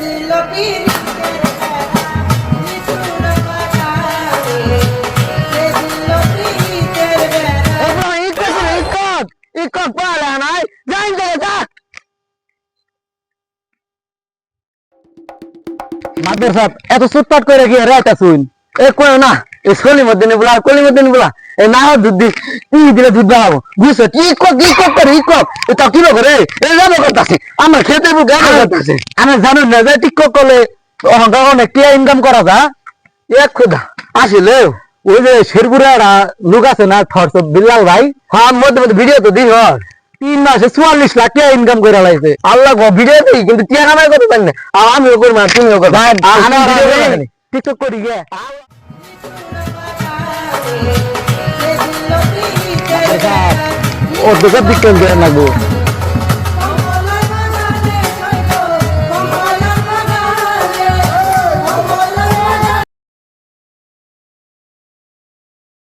দিল পিরিতের বেড়া, নিঠুর বাতাসে, যে দিল পিরিতের বেড়া। ইকট ইকট ইকট পালা নাই যাই করে যা মাদের সাথ এত সুটপাট করে গিয়ে রেটা শুন এ কই না এ সলি মধ্যে নে বলা কলি মধ্যে নে বলা এ না দুধ দি ই দিলে দুধ দাও বুঝছ? কি কত কি কত করে? ই এ তো কি করে এ যাব করতাছে আমার খেতে গান করতাছে আমি জানো না যে টিকটক করলে অহংকার অনেক টিয়া ইনকাম করা যা। এক খুদা। আসলে ওই যে শেরপুরে একটা লোক আছে না থরস বিল্লাল ভাই হ্যাঁ মধ্যে মধ্যে ভিডিও তো দিই হর তিন মাসে চুয়াল্লিশ লাখ টাকা ইনকাম করে লাইছে। আল্লাহ ভিডিও দিই কিন্তু টিয়া কামাই করতে পারি না। আমিও করব তুমিও করব টিকটক করি গে। যে দিল পিরিতের বেড়া, ওর দোকান দিক লাগবো